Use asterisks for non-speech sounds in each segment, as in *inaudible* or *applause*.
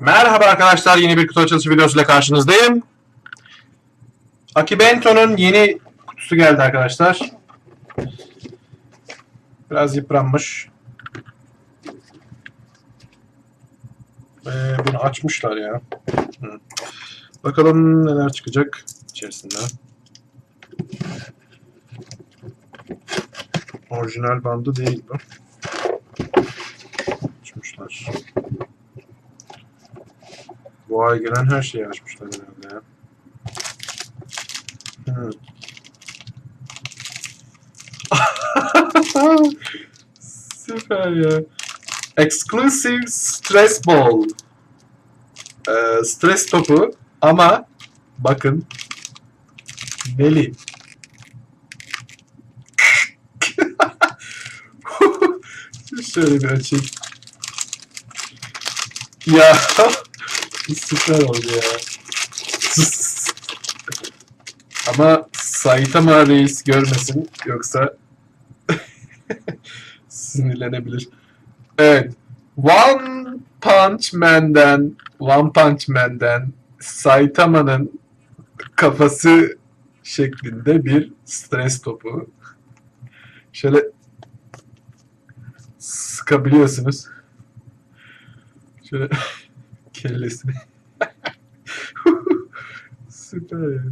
Merhaba arkadaşlar, yeni bir kutu açılışı videosuyla karşınızdayım. Akibento'nun yeni kutusu geldi arkadaşlar. Biraz yıpranmış. Ee, bunu açmışlar ya. Bakalım neler çıkacak içerisinde. Orijinal bandı değil bu. Açmışlar. Bu ay gelen her şeyi açmışlar herhalde ya. Hmm. *laughs* Süper ya. Exclusive Stress Ball. Ee, stres topu ama bakın Neli. *laughs* Şöyle bir açayım. Ya *laughs* süper oldu ya. Ama Saitama reis görmesin yoksa *laughs* sinirlenebilir. Evet. One Punch Man'den One Punch Man'den Saitama'nın kafası şeklinde bir stres topu. Şöyle sıkabiliyorsunuz. Şöyle *laughs* kellesini. *laughs* Süper ya.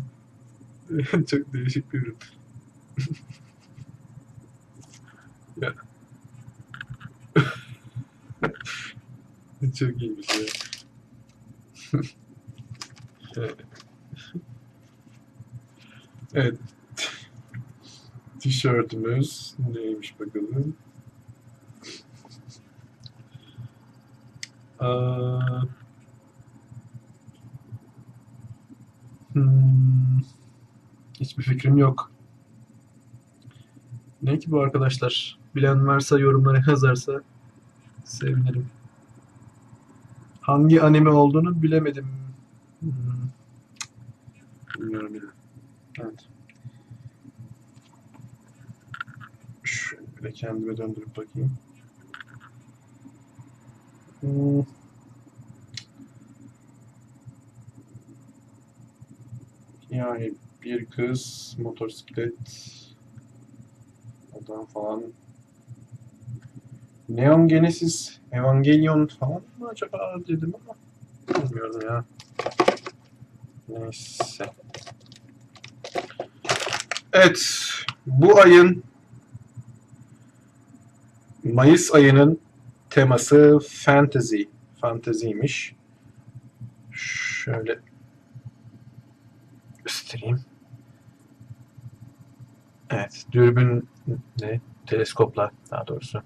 *laughs* Çok değişik bir ürün. *laughs* ya. Çok iyiymiş ya. evet. Tişörtümüz neymiş bakalım. Aa, hmm, hiçbir fikrim yok. Ne ki bu arkadaşlar? Bilen varsa yorumlara yazarsa sevinirim. Hangi anime olduğunu bilemedim. Hmm. Bilmiyorum yine. Evet. Şöyle kendime döndürüp bakayım. Hmm. Yani bir kız motosiklet adam falan Neon Genesis Evangelion falan mı acaba dedim ama bilmiyorum ya. Neyse. Evet. Bu ayın Mayıs ayının teması fantasy. Fanteziymiş. Şöyle göstereyim. Evet, dürbün ne? Teleskopla daha doğrusu.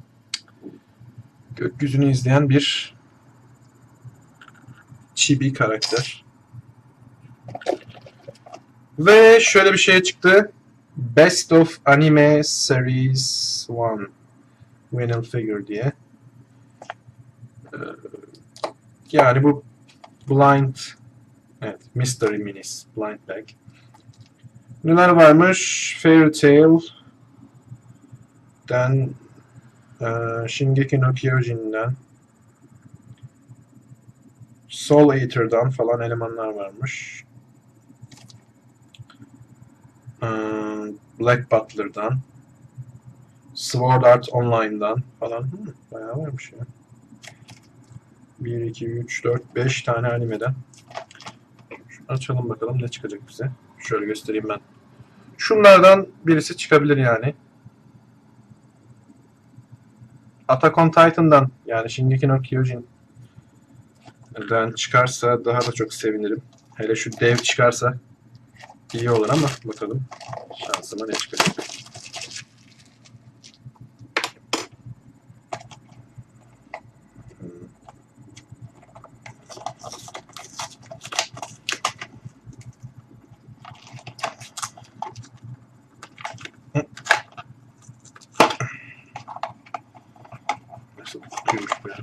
Gökyüzünü izleyen bir chibi karakter. Ve şöyle bir şey çıktı. Best of Anime Series 1 Vinyl Figure diye. Ee, Yani bu Blind Evet, Mystery Minis Blind Bag. Neler varmış? Fairy Tail Den eee Shingeki no Kyojin'den Soul Eater'dan falan elemanlar varmış. Eee, Black Butler'dan Sword Art Online'dan falan. Hı, bayağı varmış ya. 1, 2, 3, 4, 5 tane animeden. Açalım bakalım ne çıkacak bize. Şöyle göstereyim ben. Şunlardan birisi çıkabilir yani. Attack on Titan'dan yani Shingeki no Kyojin'den çıkarsa daha da çok sevinirim. Hele şu dev çıkarsa iyi olur ama bakalım şansıma ne çıkacak. Hmm. Nasıl kokuyormuş bu ya?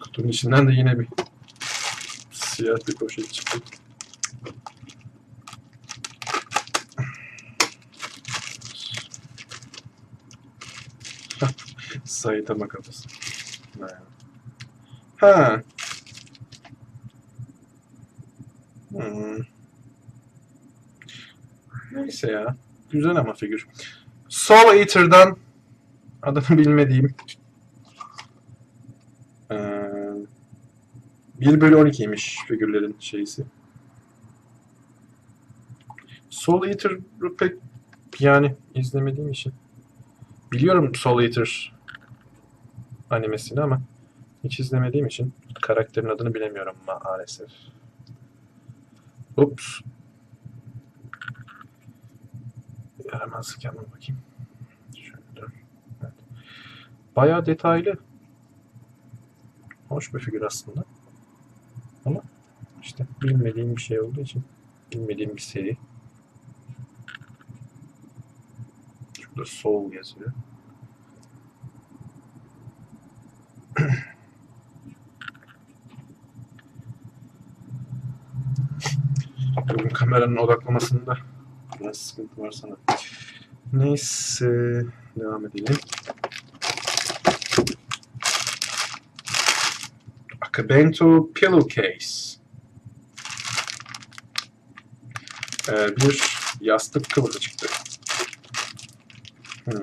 Kutunun içinden de yine bir siyah bir poşet çıktı. *laughs* Saitama kafası. Ha. Hmm. Neyse ya. Güzel ama figür. Soul Eater'dan adını bilmediğim 1 bölü 12'ymiş figürlerin şeysi. Soul Eater'ı pek yani izlemediğim için. Biliyorum Soul Eater animesini ama hiç izlemediğim için karakterin adını bilemiyorum maalesef. Ups. Yaramazlık yapma bakayım. Şöyle. Evet. Bayağı detaylı. Hoş bir figür aslında. İşte bilmediğim bir şey olduğu için bilmediğim bir seri. Şurada Soul yazıyor. Bugün kameranın odaklamasında biraz sıkıntı var sana. Neyse devam edelim. Akabento Pillowcase. Ee, bir yastık kılıfı çıktı. Hmm.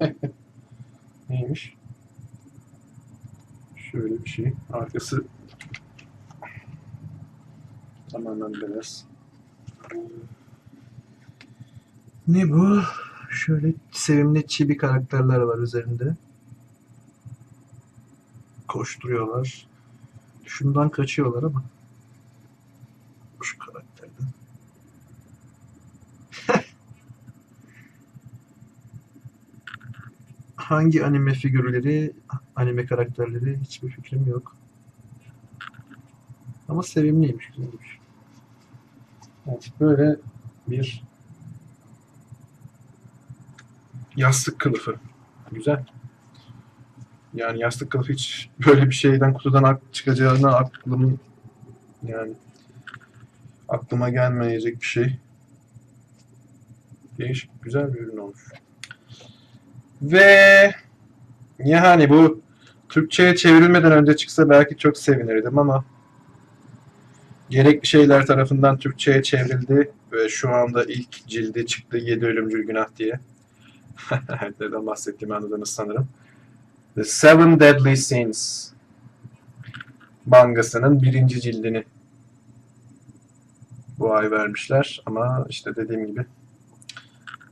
*laughs* Neymiş? Şöyle bir şey. Arkası tamamen beyaz. Ne bu? Şöyle sevimli çibi karakterler var üzerinde. Koşturuyorlar. Şundan kaçıyorlar ama. Şu karakterden. *laughs* Hangi anime figürleri, anime karakterleri hiçbir fikrim yok. Ama sevimliymiş, güzelmiş. Evet, böyle bir yastık kılıfı. Güzel. Yani yastık kılıfı hiç böyle bir şeyden kutudan çıkacağına aklım yani aklıma gelmeyecek bir şey. Değişik, güzel bir ürün olmuş. Ve yani bu Türkçe'ye çevrilmeden önce çıksa belki çok sevinirdim ama gerekli şeyler tarafından Türkçe'ye çevrildi ve şu anda ilk cildi çıktı 7 Ölümcül Günah diye. *laughs* Neden bahsettiğimi anladınız sanırım. The Seven Deadly Sins mangasının birinci cildini bu ay vermişler ama işte dediğim gibi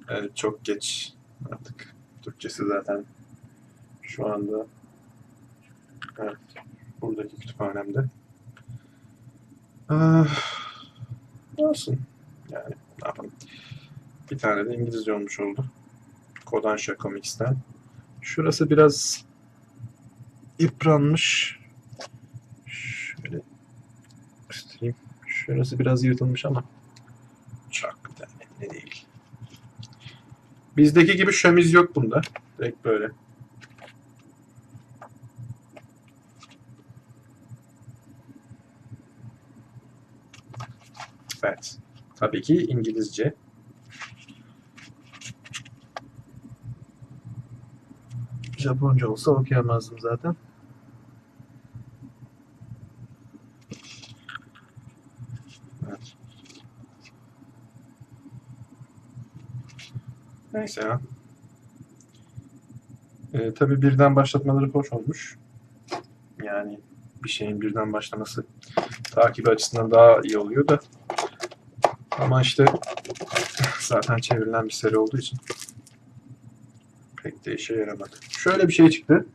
evet, çok geç artık Türkçesi zaten şu anda evet, buradaki kütüphanemde. Ah, olsun. Yani ne yapalım. Bir tane de İngilizce olmuş oldu. Kodansha Comics'ten. Şurası biraz yıpranmış. Şöyle göstereyim. Şurası biraz yırtılmış ama çok da önemli değil. Bizdeki gibi şömiz yok bunda. Direkt böyle. Evet. Tabii ki İngilizce. Japonca olsa okuyamazdım zaten. Evet. Neyse ya. Ee, tabii birden başlatmaları hoş olmuş. Yani bir şeyin birden başlaması takip açısından daha iyi oluyor da. Ama işte *laughs* zaten çevrilen bir seri olduğu için pek de işe yaramadı. Şöyle bir şey çıktı.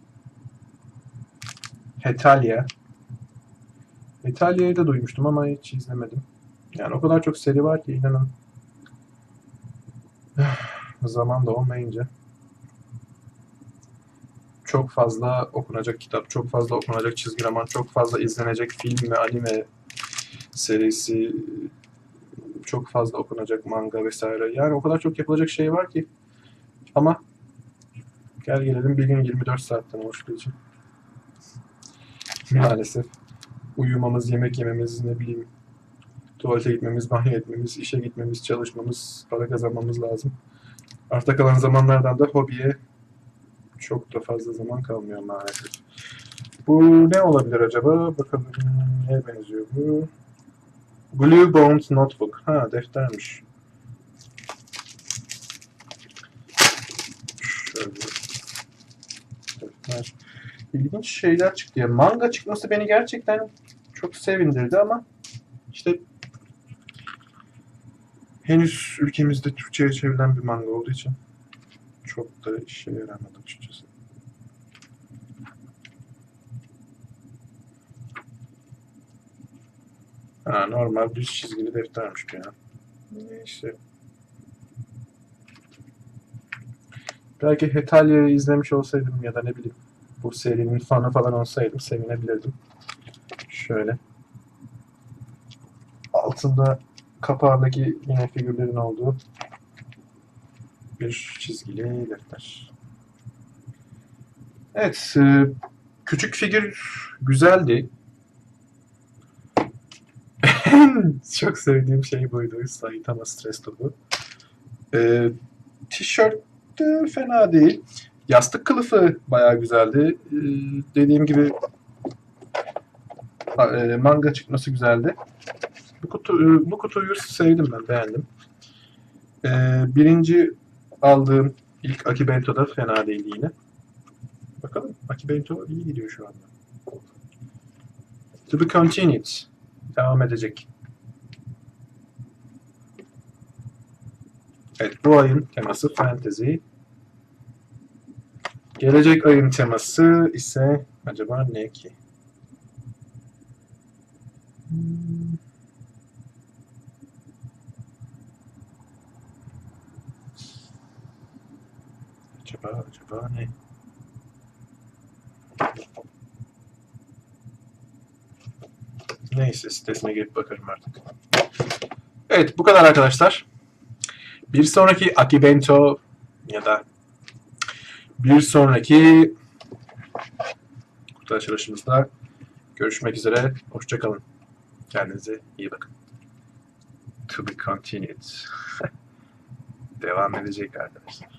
Hetalia. Hetalia'yı da duymuştum ama hiç izlemedim. Yani o kadar çok seri var ki inanın. *sighs* Zaman da olmayınca. Çok fazla okunacak kitap, çok fazla okunacak çizgi roman, çok fazla izlenecek film ve anime serisi, çok fazla okunacak manga vesaire. Yani o kadar çok yapılacak şey var ki. Ama Gel gelelim bir gün 24 saatten oluştuğu için. Maalesef. Uyumamız, yemek yememiz, ne bileyim tuvalete gitmemiz, banyo etmemiz, işe gitmemiz, çalışmamız, para kazanmamız lazım. Arta kalan zamanlardan da hobiye çok da fazla zaman kalmıyor maalesef. Bu ne olabilir acaba? Bakalım neye benziyor bu? Blue Bound Notebook. Ha deftermiş. Şöyle. Defter. İlginç şeyler çıktı ya. Manga çıkması beni gerçekten çok sevindirdi ama işte henüz ülkemizde Türkçe'ye çevrilen bir manga olduğu için çok da işe yaramadı açıkçası. Ha, normal düz çizgili deftermiş bu ya. Neyse. Belki Hetalya'yı izlemiş olsaydım ya da ne bileyim bu serinin fanı falan olsaydım sevinebilirdim. Şöyle. Altında kapağındaki yine figürlerin olduğu bir çizgili defter. Evet, e, küçük figür güzeldi. *laughs* Çok sevdiğim şey buydu. Saitama Stres Topu. E, tişört de fena değil. Yastık kılıfı bayağı güzeldi. E, dediğim gibi e, manga çıkması güzeldi. Bu kutu e, bu kutuyu sevdim ben, beğendim. E, birinci aldığım ilk Akibento da fena değildi yine. Bakalım Akibento iyi gidiyor şu anda. To be continued. Devam edecek. Evet bu ayın teması fantasy. Gelecek ayın teması ise acaba ne ki? Acaba acaba ne? Neyse sitesine girip bakarım artık. Evet bu kadar arkadaşlar. Bir sonraki Akibento ya da bir sonraki kutu görüşmek üzere. Hoşçakalın. Kendinize iyi bakın. To be continued. *laughs* Devam edecek arkadaşlar.